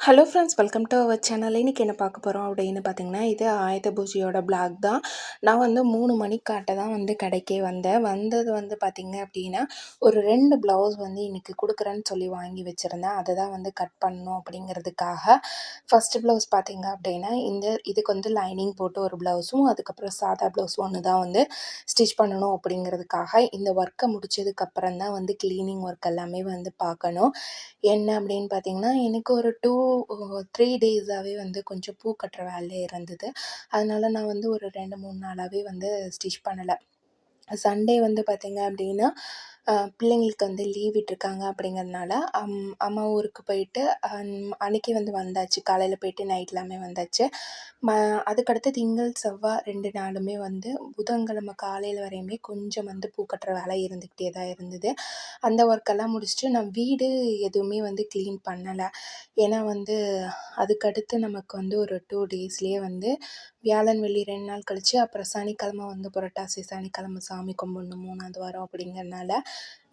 Hello friends welcome to our channel இன்றைக்கி என்ன பார்க்க போகிறோம் அப்படின்னு பார்த்தீங்கன்னா இது ஆயுத பூஜையோட பிளாக் தான். நான் வந்து மூணு மணிக்காட்ட தான் வந்து கடைக்கே வந்தேன். வந்தது வந்து பார்த்திங்க அப்படின்னா ஒரு ரெண்டு ப்ளவுஸ் வந்து இன்றைக்கி கொடுக்குறேன்னு சொல்லி வாங்கி வச்சுருந்தேன். அதை தான் வந்து கட் பண்ணணும் அப்படிங்கிறதுக்காக. ஃபஸ்ட்டு ப்ளவுஸ் பார்த்திங்க அப்படின்னா இந்த இதுக்கு வந்து லைனிங் போட்டு ஒரு ப்ளவுஸும் அதுக்கப்புறம் சாதா ப்ளவுஸ் ஒன்று தான் வந்து ஸ்டிச் பண்ணணும் அப்படிங்கிறதுக்காக. இந்த ஒர்க்கை முடிச்சதுக்கப்புறம் தான் வந்து க்ளீனிங் ஒர்க் எல்லாமே வந்து பார்க்கணும். என்ன அப்படின்னு பார்த்தீங்கன்னா எனக்கு ஒரு டூ த்ரீ டேஸாகவே வந்து கொஞ்சம் பூ கட்டுற வேலை இருந்தது. அதனால் நான் வந்து ஒரு ரெண்டு மூணு நாளாகவே வந்து ஸ்டிச் பண்ணலை. சண்டே வந்து பார்த்திங்க அப்படின்னா பிள்ளைங்களுக்கு வந்து லீவ் விட்டிருக்காங்க அப்படிங்கிறதுனால அம் அம்மா ஊருக்கு போயிட்டு அன்னைக்கு வந்து வந்தாச்சு. காலையில் போயிட்டு நைட் எல்லாமே வந்தாச்சு. ம அதுக்கடுத்து திங்கள் செவ்வாய் ரெண்டு நாளுமே வந்து புதன்கிழமை காலையில் வரையுமே கொஞ்சம் வந்து பூ கட்டுற வேலை இருந்துக்கிட்டே தான் இருந்தது. அந்த ஒர்க்கெல்லாம் முடிச்சுட்டு நான் வீடு எதுவுமே வந்து க்ளீன் பண்ணலை. ஏன்னா வந்து அதுக்கடுத்து நமக்கு வந்து ஒரு டூ டேஸ்லேயே வந்து வியாழன் வெள்ளி ரெண்டு நாள் கழித்து அப்புறம் சனிக்கிழம வந்து புரட்டாசி சனிக்கிழமை சாமி கும்பிட்ணும் மூணாவது வாரம் அப்படிங்கிறனால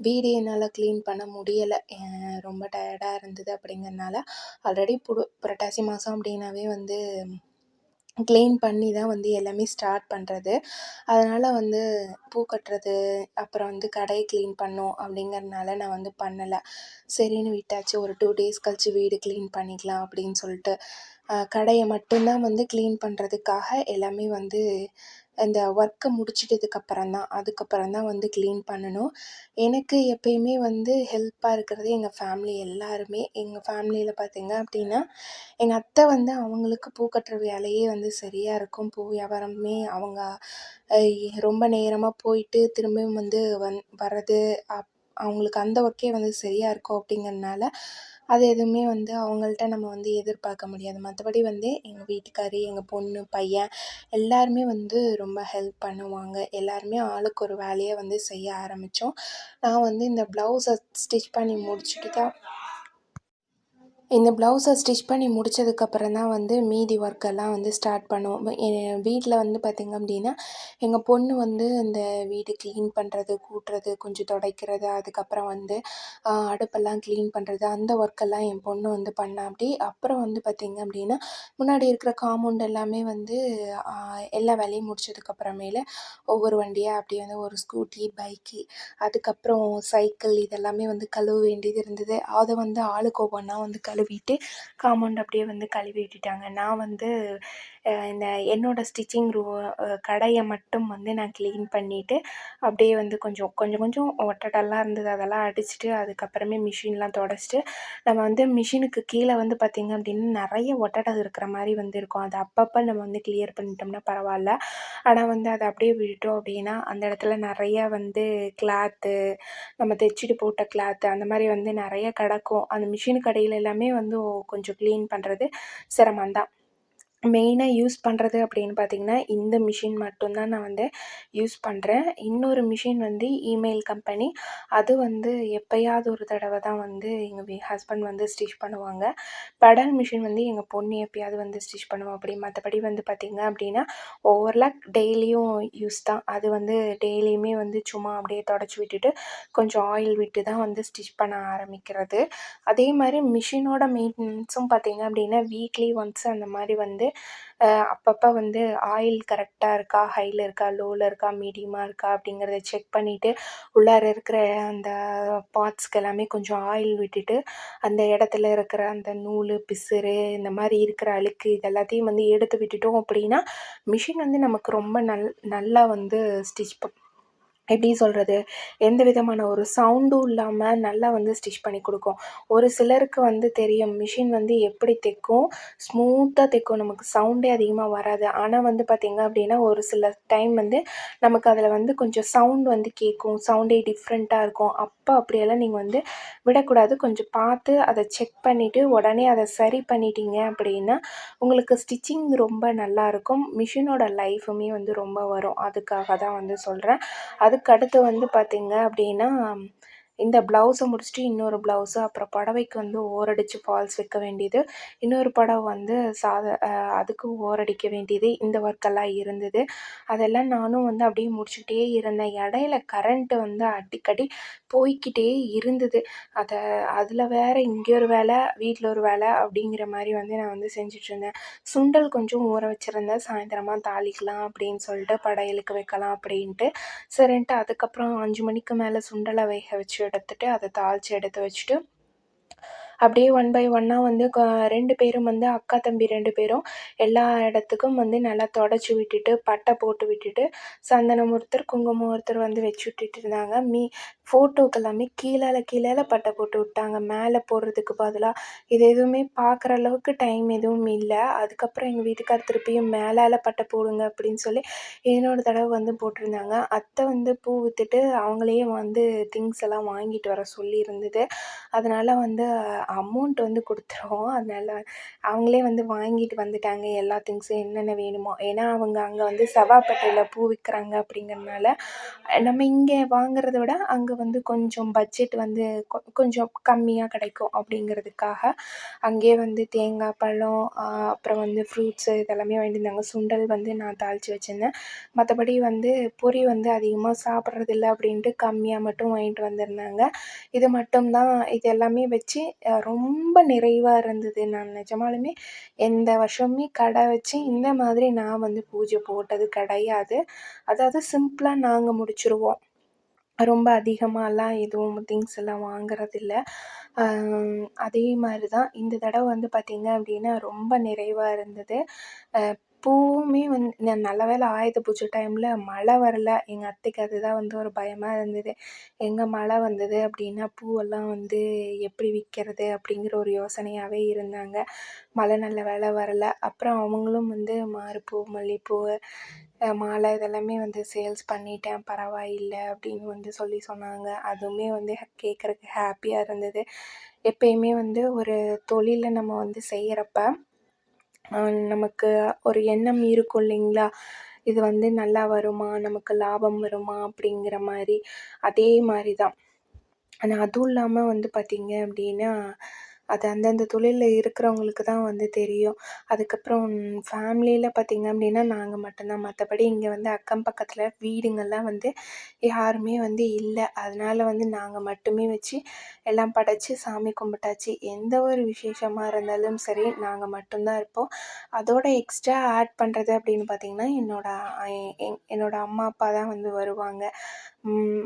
வீடு என்னால் க்ளீன் பண்ண முடியலை. ரொம்ப டயர்டாக இருந்தது அப்படிங்கிறனால ஆல்ரெடி புடு புரட்டாசி மாதம் அப்படின்னாவே வந்து க்ளீன் பண்ணி தான் வந்து எல்லாமே ஸ்டார்ட் பண்ணுறது அதனால் வந்து பூ கட்டுறது அப்புறம் வந்து கடையை க்ளீன் பண்ணும் அப்படிங்கிறதுனால நான் வந்து பண்ணலை. சரின்னு விட்டாச்சு. ஒரு டூ டேஸ் கழித்து வீடு க்ளீன் பண்ணிக்கலாம் அப்படின்னு சொல்லிட்டு. கடையை மட்டும்தான் வந்து க்ளீன் பண்ணுறதுக்காக எல்லாமே வந்து அந்த ஒர்க்கை முடிச்சிட்டதுக்கப்புறம் தான் அதுக்கப்புறம் தான் வந்து க்ளீன் பண்ணணும். எனக்கு எப்பயுமே வந்து ஹெல்ப்பாக இருக்கிறது எங்கள் ஃபேமிலி எல்லாருமே. எங்கள் ஃபேமிலியில் பார்த்தீங்க அப்படின்னா எங்கள் அத்தை வந்து அவங்களுக்கு பூ கட்டுற வேலையே வந்து சரியாக இருக்கும். பூ வியாபாரமே அவங்க ரொம்ப நேரமாக போயிட்டு திரும்பியும் வந்து வந் வர்றது அப் அவங்களுக்கு அந்த ஒர்க்கே வந்து சரியாக இருக்கும் அப்படிங்கிறதுனால அது எதுவுமே வந்து அவங்கள்ட்ட நம்ம வந்து எதிர்பார்க்க முடியாது. மற்றபடி வந்து எங்கள் வீட்டுக்கார் எங்கள் பொண்ணு பையன் எல்லாருமே வந்து ரொம்ப ஹெல்ப் பண்ணுவாங்க. எல்லாருமே ஆளுக்கு ஒரு வேலையை வந்து செய்ய ஆரம்பித்தோம் நான் வந்து இந்த ப்ளவுஸை ஸ்டிச் பண்ணி முடிச்சுட்டு தான் இந்த ப்ளவுஸை ஸ்டிச் பண்ணி முடித்ததுக்கப்புறம் தான் வந்து மீதி ஒர்க்கெல்லாம் வந்து ஸ்டார்ட் பண்ணுவோம். என் வீட்டில் வந்து பார்த்திங்க அப்படின்னா எங்கள் பொண்ணு வந்து இந்த வீடு க்ளீன் பண்ணுறது கூட்டுறது கொஞ்சம் துடைக்கிறது அதுக்கப்புறம் வந்து அடுப்பெல்லாம் க்ளீன் பண்ணுறது அந்த ஒர்க்கெல்லாம் என் பொண்ணு வந்து பண்ணா அப்படி. அப்புறம் வந்து பார்த்திங்க அப்படின்னா முன்னாடி இருக்கிற காம்பவுண்ட் எல்லாமே வந்து எல்லா வேலையும் முடிச்சதுக்கப்புறமேல ஒவ்வொரு வண்டியாக அப்படியே வந்து ஒரு ஸ்கூட்டி பைக்கு அதுக்கப்புறம் சைக்கிள் இதெல்லாமே வந்து கழுவ வேண்டியது இருந்தது. அதை வந்து ஆளுக்கு ஒவ்வொன்றா வந்து கழுவி கழுவிட்டு காம்பவுண்ட் அப்படியே வந்து கழுவி விட்டுட்டாங்க. நான் வந்து இந்த என்னோடய ஸ்டிச்சிங் ரூ கடையை மட்டும் வந்து நான் க்ளீன் பண்ணிவிட்டு அப்படியே வந்து கொஞ்சம் கொஞ்சம் கொஞ்சம் ஒட்டடெல்லாம் இருந்தது. அதெல்லாம் அடிச்சுட்டு அதுக்கப்புறமே மிஷின்லாம் தொடச்சிட்டு நம்ம வந்து மிஷினுக்கு கீழே வந்து பார்த்திங்க அப்படின்னா நிறைய ஒட்டடை இருக்கிற மாதிரி வந்து இருக்கும். அது அப்பப்போ நம்ம வந்து கிளியர் பண்ணிட்டோம்னா பரவாயில்ல. ஆனால் வந்து அதை அப்படியே விட்டோம் அப்படின்னா அந்த இடத்துல நிறைய வந்து கிளாத்து நம்ம தைச்சிட்டு போட்ட கிளாத்து அந்த மாதிரி வந்து நிறைய கிடக்கும். அந்த மிஷின் கடையில் எல்லாமே வந்து கொஞ்சம் க்ளீன் பண்ணுறது சிரமம்தான். மெயினாக யூஸ் பண்ணுறது அப்படின்னு பார்த்திங்கன்னா இந்த மிஷின் மட்டும்தான் நான் வந்து யூஸ் பண்ணுறேன் இன்னொரு மிஷின் வந்து இமெயில் கம்பெனி. அது வந்து எப்போயாவது ஒரு தடவை தான் வந்து எங்கள் ஹஸ்பண்ட் வந்து ஸ்டிச் பண்ணுவாங்க. பெடல் மிஷின் வந்து எங்கள் பொண்ணு எப்பயாவது வந்து ஸ்டிச் பண்ணுவோம் அப்படி மற்றபடி வந்து பார்த்திங்க அப்படின்னா ஓவர்லாக் டெய்லியும் யூஸ் தான். அது வந்து டெய்லியுமே வந்து சும்மா அப்படியே தொடச்சி விட்டுட்டு கொஞ்சம் ஆயில் விட்டு தான் வந்து ஸ்டிச் பண்ண ஆரம்பிக்கிறது. அதே மாதிரி மிஷினோட மெயின்டெனன்ஸும் பார்த்திங்க அப்படின்னா வீக்லி ஒன்ஸ் அந்த மாதிரி வந்து அப்பப்போ வந்து ஆயில் கரெக்டாக இருக்கா? ஹையில் இருக்கா? லோவில் இருக்கா? மீடியமாக இருக்கா? அப்படிங்கிறத செக் பண்ணிவிட்டு உள்ளார இருக்கிற அந்த பார்ட்ஸ்க்கு எல்லாமே கொஞ்சம் ஆயில் விட்டுட்டு அந்த இடத்துல இருக்கிற அந்த நூல் பிசுறு இந்த மாதிரி இருக்கிற அழுக்கு இது எல்லாத்தையும் வந்து எடுத்து விட்டுட்டோம் அப்படின்னா மிஷின் வந்து நமக்கு ரொம்ப நல் நல்லா வந்து ஸ்டிச் ப எப்படி சொல்கிறது எந்த விதமான ஒரு சவுண்டும் இல்லாமல் நல்லா வந்து ஸ்டிச் பண்ணி கொடுக்கும். ஒரு சிலருக்கு வந்து தெரியும் மிஷின் வந்து எப்படி தைக்கும்? ஸ்மூத்தாக தைக்கும். நமக்கு சவுண்டே அதிகமாக வராது. ஆனால் வந்து பார்த்திங்க அப்படின்னா ஒரு சில டைம் வந்து நமக்கு அதில் வந்து கொஞ்சம் சவுண்ட் வந்து கேட்கும் சவுண்டே டிஃப்ரெண்ட்டாக இருக்கும். அப்போ அப்படியெல்லாம் நீங்கள் வந்து விடக்கூடாது. கொஞ்சம் பார்த்து அதை செக் பண்ணிவிட்டு உடனே அதை சரி பண்ணிட்டீங்க அப்படின்னா உங்களுக்கு ஸ்டிச்சிங் ரொம்ப நல்லாயிருக்கும் மிஷினோட லைஃபுமே வந்து ரொம்ப வரும். அதுக்காக தான் வந்து சொல்கிறேன் அது அதுக்கு அடுத்து வந்து பார்த்திங்க அப்படின்னா இந்த ப்ளவுஸை முடிச்சுட்டு இன்னொரு ப்ளவுஸு அப்புறம் புடவைக்கு வந்து ஓரடிச்சு ஃபால்ஸ் வைக்க வேண்டியது. இன்னொரு புடவ வந்து சாத அதுக்கு ஓரடிக்க வேண்டியது. இந்த ஒர்க்கெல்லாம் இருந்தது. அதெல்லாம் நானும் வந்து அப்படியே முடிச்சுக்கிட்டே இருந்தேன். இடையில கரண்ட்டு வந்து அடிக்கடி போய்க்கிட்டே இருந்தது. அதை அதில் வேறு இங்கே ஒரு வேலை வீட்டில் ஒரு வேலை அப்படிங்கிற மாதிரி வந்து நான் வந்து செஞ்சிட்ருந்தேன் சுண்டல் கொஞ்சம் ஊற வச்சுருந்தேன். சாயந்தரமாக தாளிக்கலாம் அப்படின்னு சொல்லிட்டு படையலுக்கு வைக்கலாம் அப்படின்ட்டு. சரின்ட்டு அதுக்கப்புறம் அஞ்சு மணிக்கு மேலே சுண்டலை வேக வச்சு எடுத்துட்டு அதை தாளித்து எடுத்து வச்சுட்டு அப்படியே ஒன் பை ஒன்னாக வந்து க ரெண்டு பேரும் வந்து அக்கா தம்பி ரெண்டு பேரும் எல்லா இடத்துக்கும் வந்து நல்லா தொடச்சி விட்டுட்டு பட்டை போட்டு விட்டுட்டு சந்தனம் ஒருத்தர் குங்குமம் ஒருத்தர் வந்து வச்சு விட்டுட்டு இருந்தாங்க. மீ ஃபோட்டோக்கு எல்லாமே கீழே கீழே பட்டை போட்டு விட்டாங்க. மேலே போடுறதுக்கு பதிலாக இது எதுவுமே பார்க்குற அளவுக்கு டைம் எதுவும் இல்லை. அதுக்கப்புறம் எங்கள் வீட்டுக்கார் திருப்பியும் மேலால் பட்டை போடுங்க அப்படின்னு சொல்லி இன்னொரு தடவை வந்து போட்டிருந்தாங்க. அத்தை வந்து பூ விற்றுட்டு அவங்களே வந்து திங்ஸ் எல்லாம் வாங்கிட்டு வர சொல்லியிருந்தது. அதனால் வந்து அமௌண்ட் வந்து கொடுத்துருவோம். அதனால் அவங்களே வந்து வாங்கிட்டு வந்துட்டாங்க. எல்லா திங்ஸும் என்னென்ன வேணுமோ. ஏன்னா அவங்க அங்கே வந்து செவ்வாப்பேட்டையில் பூ விற்கிறாங்க அப்படிங்கிறனால நம்ம இங்கே வாங்குறத விட அங்கே வந்து கொஞ்சம் பட்ஜெட் வந்து கொ கொஞ்சம் கம்மியாக கிடைக்கும் அப்படிங்கிறதுக்காக அங்கேயே வந்து தேங்காய் பழம் அப்புறம் வந்து ஃப்ரூட்ஸு இதெல்லாமே வாங்கிட்டு சுண்டல் வந்து நான் தாளித்து வச்சுருந்தேன். மற்றபடி வந்து பொரி வந்து அதிகமாக சாப்பிட்றதில்ல அப்படின்ட்டு கம்மியாக மட்டும் வாங்கிட்டு வந்திருந்தாங்க. இது மட்டும் தான் இது எல்லாமே வச்சு ரொம்ப நிறைவாக இருந்தது. நான் நிஜமாலுமே எந்த வருஷமுமே கடை வச்சு இந்த மாதிரி நான் வந்து பூஜை போட்டது கிடையாது. அதாவது சிம்பிளாக நாங்கள் முடிச்சிடுவோம் ரொம்ப அதிகமாகலாம் எதுவும் திங்ஸ் எல்லாம் வாங்குறதில்ல. அதே மாதிரி தான் இந்த தடவை வந்து பார்த்திங்க அப்படின்னா ரொம்ப நிறைவாக இருந்தது. பூவுமே வந்து நல்ல வேளை ஆயுத பூஜை டைமில் மழை வரல. எங்கள் அத்தைக்கு அதுதான் வந்து ஒரு பயமாக இருந்தது. எங்கே மழை வந்தது அப்படின்னா பூவெல்லாம் வந்து எப்படி விற்கிறது அப்படிங்கிற ஒரு யோசனையாகவே இருந்தாங்க. மழை நல்ல வேளை வரல. அப்புறம் அவங்களும் வந்து மாறுப்பூ மல்லிகைப்பூ மாலை இதெல்லாமே வந்து சேல்ஸ் பண்ணிட்டேன். பரவாயில்லை அப்படின்னு வந்து சொல்லி சொன்னாங்க. அதுவுமே வந்து கேட்குறக்கு ஹாப்பியாக இருந்தது. எப்பயுமே வந்து ஒரு தொழிலை நம்ம வந்து செய்கிறப்ப நமக்கு ஒரு எண்ணம் இருக்கும் இல்லைங்களா? இது வந்து நல்லா வருமா? நமக்கு லாபம் வருமா? அப்படிங்கிற மாதிரி. அதே மாதிரி தான். ஆனால் அதுவும் இல்லாமல் வந்து பார்த்திங்க அப்படின்னா அது அந்தந்த தொழிலில் இருக்கிறவங்களுக்கு தான் வந்து தெரியும். அதுக்கப்புறம் ஃபேமிலியில் பார்த்திங்க அப்படின்னா நாங்கள் மட்டும்தான். மற்றபடி இங்கே வந்து அக்கம் பக்கத்தில் வீடுங்கள்லாம் வந்து யாருமே வந்து இல்லை. அதனால் வந்து நாங்கள் மட்டுமே வச்சு எல்லாம் படைச்சி சாமி கும்பிட்டாச்சு. எந்த ஒரு விசேஷமாக இருந்தாலும் சரி நாங்கள் மட்டும்தான் இருப்போம். அதோட எக்ஸ்ட்ரா ஆட் பண்ணுறது அப்படின்னு பார்த்திங்கன்னா என்னோடய என்னோடய அம்மா அப்பா தான் வந்து வருவாங்க.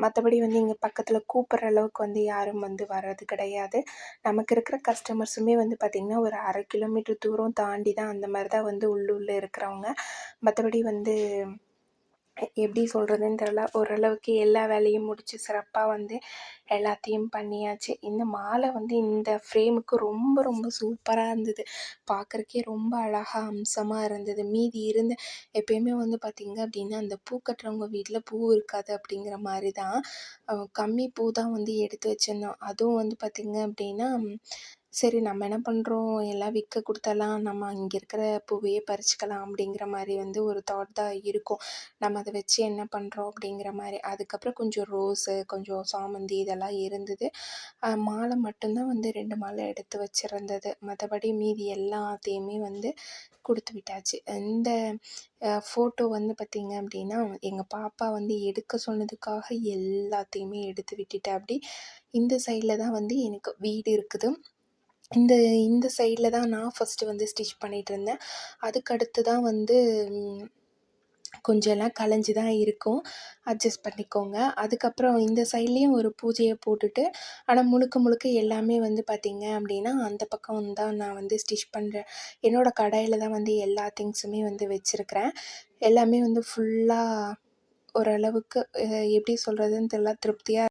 மற்றபடி வந்து இங்கே பக்கத்தில் கூப்பிட்ற அளவுக்கு வந்து யாரும் வந்து வர்றது கிடையாது. நமக்கு இருக்கிற கஸ்டமர்ஸுமே வந்து பார்த்திங்கன்னா ஒரு அரை கிலோமீட்டர் தூரம் தாண்டி தான் அந்த மாதிரி தான் வந்து உள்ளூரில் இருக்கிறவங்க. மற்றபடி வந்து எப்படி சொல்கிறதுன்னு தெரில ஓரளவுக்கு எல்லா வேலையும் முடித்து சிறப்பாக வந்து எல்லாத்தையும் பண்ணியாச்சு. இந்த மாலை வந்து இந்த ஃப்ரேமுக்கு ரொம்ப ரொம்ப சூப்பராக இருந்தது. பார்க்குறக்கே ரொம்ப அழகாக அம்சமாக இருந்தது. மீதி இருந்த எப்பயுமே வந்து பார்த்திங்க அப்படின்னா அந்த பூ கட்டுறவங்க வீட்டில் பூ இருக்காது அப்படிங்கிற மாதிரி தான் கம்மி பூ தான் வந்து எடுத்து வச்சுருந்தோம். அதுவும் வந்து பார்த்திங்க அப்படின்னா சரி நம்ம என்ன பண்ணுறோம் எல்லாம் விற்க கொடுத்தலாம் நம்ம இங்கே இருக்கிற பூவையே பறிச்சுக்கலாம் அப்படிங்கிற மாதிரி வந்து ஒரு தாட் தான் இருக்கும். நம்ம அதை வச்சு என்ன பண்ணுறோம் அப்படிங்கிற மாதிரி. அதுக்கப்புறம் கொஞ்சம் ரோஸு கொஞ்சம் சாமந்தி இதெல்லாம் இருந்தது. மாலை மட்டும்தான் வந்து ரெண்டு மாலை எடுத்து வச்சுருந்தது. மற்றபடி மீதி எல்லாத்தையுமே வந்து கொடுத்து விட்டாச்சு. இந்த ஃபோட்டோ வந்து பார்த்திங்க அப்படின்னா எங்கள் பாப்பா வந்து எடுக்க சொன்னதுக்காக எல்லாத்தையுமே எடுத்து விட்டுட்டேன் அப்படி இந்த சைடில் தான் வந்து எனக்கு வீடு இருக்குது. இந்த இந்த சைடில் தான் நான் ஃபஸ்ட்டு வந்து ஸ்டிச் பண்ணிகிட்ருந்தேன் அதுக்கடுத்து தான் வந்து கொஞ்சம் எல்லாம் கலைஞ்சி தான் இருக்கும். அட்ஜஸ்ட் பண்ணிக்கோங்க. அதுக்கப்புறம் இந்த சைட்லேயும் ஒரு பூஜையை போட்டுட்டு ஆனால் முழுக்க முழுக்க எல்லாமே வந்து பார்த்திங்க அப்படின்னா அந்த பக்கம் தான் நான் வந்து ஸ்டிச் பண்ணுறேன் என்னோடய கடையில் தான் வந்து எல்லா திங்ஸுமே வந்து வச்சுருக்கிறேன். எல்லாமே வந்து ஃபுல்லாக ஓரளவுக்கு எப்படி சொல்கிறதுன்னு தெரியல திருப்தியாக